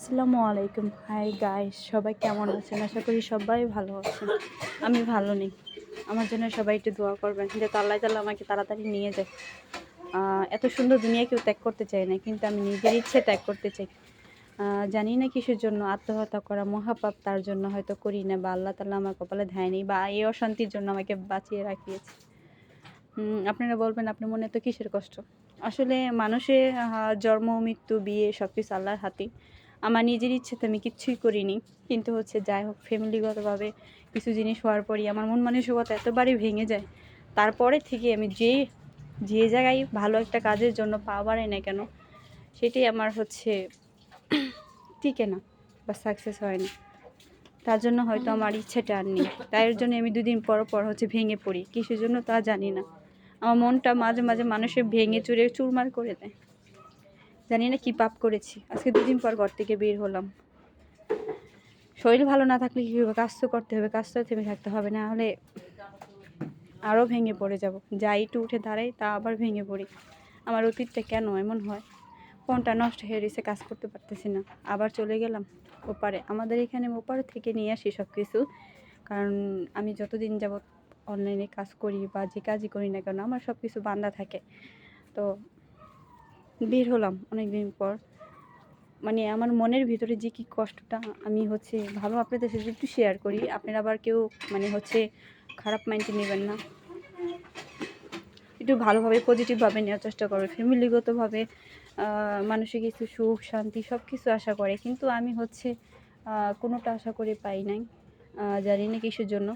আসসালামু আলাইকুম। Hi guys সবাই কেমন আছেন? আশা করি সবাই ভালো আছেন। আমি ভালো নেই। আমার জন্য সবাই একটু দোয়া করবেন যাতে আল্লাহ তাল্লাহ আমাকে তাড়াতাড়ি নিয়ে যায় এত সুন্দর দুনিয়া কেউ ত্যাগ করতে চায় না, কিন্তু আমি নিজের ইচ্ছে ত্যাগ করতে চাই। জানি না কিসের জন্য আত্মহত্যা করা মহাপাপ, তার জন্য হয়তো করি না বা আল্লাহ তাল্লাহ আমার কপালে নেই বা এই অশান্তির জন্য আমাকে বাঁচিয়ে রাখিয়েছে। আপনারা বলবেন, আপনার মনে তো কিসের কষ্ট? আসলে মানুষের জন্ম, মৃত্যু, বিয়ে সব কিছু আল্লাহর হাতে আমার নিজের ইচ্ছেতে আমি কিচ্ছুই করিনি। কিন্তু হচ্ছে যাই হোক, ফ্যামিলিগতভাবে কিছু জিনিস হওয়ার পরই আমার মন মানসিকতা এতবারই ভেঙে যায়। তারপরে থেকে আমি যে যে জায়গায় ভালো একটা কাজের জন্য পা বাড়াই না কেন, সেটাই আমার হচ্ছে টিকে না বা সাকসেস হয় না। তার জন্য হয়তো আমার ইচ্ছেটা আর নেই। তাই জন্য আমি দুদিন পর পর হচ্ছে ভেঙে পড়ি। কিসের জন্য তা জানি না। আমার মনটা মাঝে মাঝে মানুষের ভেঙে চুরে চুরমার করে দেয়। জানি না কি পাপ করেছি। আজকে দুদিন পর ঘর থেকে বের হলাম। শরীর ভালো না থাকলে কী হবে? কাজ তো করতে হবে, কাজ তো থেমে থাকতে হবে। না হলে আরও ভেঙে পড়ে যাব। যা একটু উঠে দাঁড়াই, তা আবার ভেঙে পড়ি। আমার অতীতটা কেন এমন হয়? ফোনটা নষ্ট হয়ে গেছে কাজ করতে পারতেছি না। আবার চলে গেলাম ওপারে। আমাদের এখানে ওপারে থেকে নিয়ে আসি সব কিছু কারণ আমি যতদিন যাবৎ অনলাইনে কাজ করি বা যে কাজই করি না কেন, আমার সব কিছু বান্ধা থাকে। তো বের হলাম অনেক দিন পর। মানে আমার মনের ভিতরে যে কি কষ্টটা, আমি হচ্ছে ভালো আপনাদের সাথে একটু শেয়ার করি। আপনারা আবার কেউ মানে হচ্ছে খারাপ মাইন্ডে নেবেন না। একটু ভালোভাবে পজিটিভভাবে নেওয়ার চেষ্টা করবে। ফ্যামিলিগতভাবে মানুষের কিছু সুখ, শান্তি সব কিছু আশা করে। কিন্তু আমি হচ্ছে কোনোটা আশা করে পাই নাই জানি না কিসের জন্য।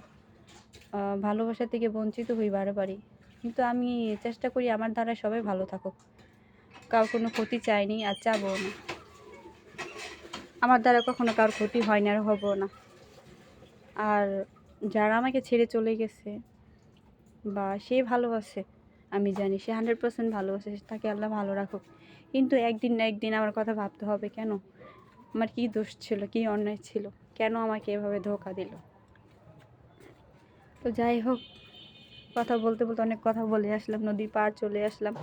ভালোবাসা থেকে বঞ্চিত হই বারবারই। কিন্তু আমি চেষ্টা করি আমার দ্বারা সবাই ভালো থাকুক। কার কোনো ক্ষতি চাইনি আর চাবো না। আমার দ্বারা কখনো কারোর ক্ষতি হয়নি আর হব না। আর যারা আমাকে ছেড়ে চলে গেছে বা সে ভালোবাসে, আমি জানি সে হান্ড্রেড পার্সেন্ট ভালোবাসে, তাকে আল্লাহ ভালো রাখুক। কিন্তু একদিন না একদিন আমার কথা ভাবতে হবে, কেন? আমার কী দোষ ছিল, কী অন্যায় ছিল? কেন আমাকে এভাবে ধোকা দিল? তো যাই হোক, কথা বলতে বলতে অনেক কথা বলে আসলাম নদী পার চলে আসলাম।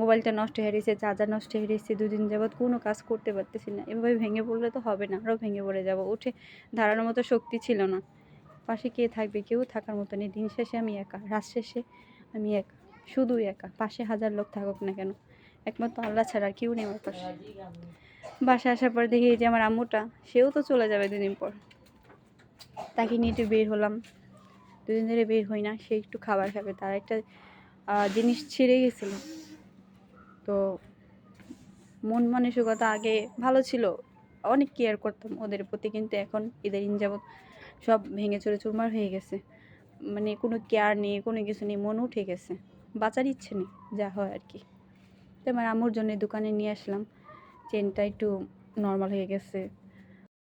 মোবাইলটা নষ্ট হয়ে গেছে, চার্জার নষ্ট হয়ে গেছে, দুদিন যাবৎ কোনো কাজ করতে পারতেছি না। এভাবে ভেঙে পড়লে তো হবে না, আরও ভেঙে পড়ে যাব। উঠে দাঁড়ানোর মতো শক্তি ছিল না। পাশে কে থাকবে? কেউ থাকার মতো নেই দিন শেষে আমি একা, রাত শেষে আমি একা শুধু একা। পাশে হাজার লোক থাকুক না কেন, একমাত্র আল্লাহ ছাড়া আর কেউ নেই আমার পাশে। বাসায় আসার পর দেখি এই যে আমার আম্মুটা, সেও তো চলে যাবে দুদিন পর। তাকে নিয়ে একটু বের হলাম। দুদিন ধরে বের হই না, সে একটু খাবার খাবে, তার একটা জিনিস ছিঁড়ে গেছিল। তো মন মানসিকতা আগে ভালো ছিল। অনেক কেয়ার করতাম ওদের প্রতি, কিন্তু এখন ইন যাবৎ সব ভেঙে চুরে চুরমার হয়ে গেছে। মানে কোনো কেয়ার নেই, কোনো কিছু নেই মনও উঠে গেছে। বাঁচার ইচ্ছে নেই, যা হয় আর কি। তো আমার আম্মুর জন্য দোকানে নিয়ে আসলাম। চেনটা একটু নর্মাল হয়ে গেছে।